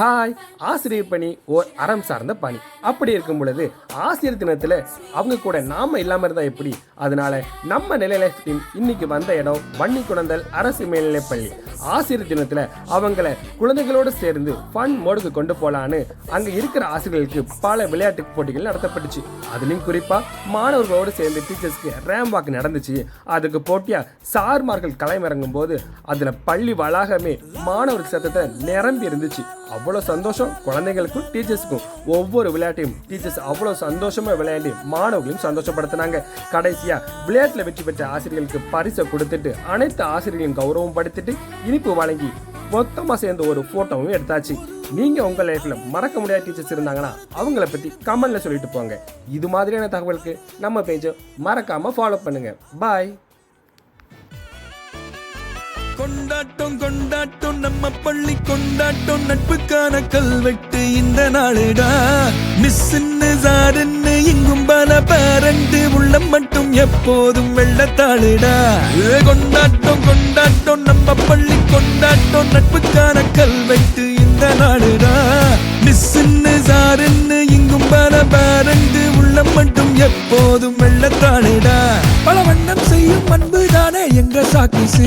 Hi ஆசிரியர் பணி ஓர் அறம் சார்ந்த பணி. அப்படி இருக்கும் பொழுது ஆசிரியர் தினத்தில் அவங்க கூட நாம இல்லாமல் இருந்தால் எப்படி? அதனால நம்ம நிலையில டீம் இன்னைக்கு வந்த இடம் வன்னி குழந்தல் அரசு மேல்நிலைப்பள்ளி. ஆசிரியர் தினத்தில் அவங்கள குழந்தைகளோடு சேர்ந்து ஃபன் மோடுக்கு கொண்டு போகலான்னு அங்கே இருக்கிற ஆசிரியர்களுக்கு பல விளையாட்டு போட்டிகள் நடத்தப்பட்டுச்சு. அதுலேயும் குறிப்பாக மாணவர்களோடு சேர்ந்து டீச்சர்ஸ்க்கு ரேம் வாக் நடந்துச்சு. அதுக்கு போட்டியாக சார்மார்கள் களமிறங்கும் போது அதில் பள்ளி வளாகமே மாணவர்கள் சத்தத்தை நிரம்பி இருந்துச்சு. அவ்வளோ சந்தோஷம் குழந்தைங்களுக்கும் டீச்சர்ஸுக்கும் ஒவ்வொரு விளையாட்டையும் டீச்சர்ஸ் அவ்வளோ சந்தோஷமாக விளையாடி மாணவர்களையும் சந்தோஷப்படுத்தினாங்க. கடைசியாக விளையாட்டில் வெற்றி பெற்ற ஆசிரியர்களுக்கு பரிசை கொடுத்துட்டு அனைத்து ஆசிரியர்களையும் கௌரவம் படுத்திட்டு இனிப்பு வழங்கி மொத்தமாக சேர்ந்து ஒரு ஃபோட்டோவும் எடுத்தாச்சு. நீங்கள் உங்கள் லைஃப்பில் மறக்க முடியாத டீச்சர்ஸ் இருந்தாங்கன்னா அவங்கள பற்றி கமெண்டில் சொல்லிட்டு போங்க. இது மாதிரியான தகவலுக்கு நம்ம பேஜை மறக்காமல் ஃபாலோ பண்ணுங்கள் பாய் கொண்டாட்டம் கொண்டாட்டம் நம்ம பள்ளி கொண்டாட்டம் நட்புக்கான கல்வெட்டு இந்த நாளுடா. மிஸ்ன்னு சாருன்னு இங்கும் பல பேரண்டு உள்ளம் மட்டும் எப்போதும் வெள்ளத்தாளுடா. கொண்டாட்டம் கொண்டாட்டம் நம்ம பள்ளி கொண்டாட்டம் நட்புக்கான கல்வெட்டு இந்த நாளுடா. மிஸ்ன்னு சாருன்னு இங்கும் பல பேரண்டு உள்ளம் மட்டும் எப்போதும் வெள்ளத்தாளுடா. பல வண்ணம் செய்யும் மண் நானே எங்க சாக்கிசு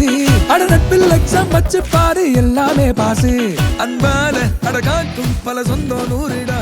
அட நட்பில் எக்ஸாம் வச்சு பாரு எல்லாமே பாசு. அன்பான அட காக்கும் பல சொந்தம் நூறுடா.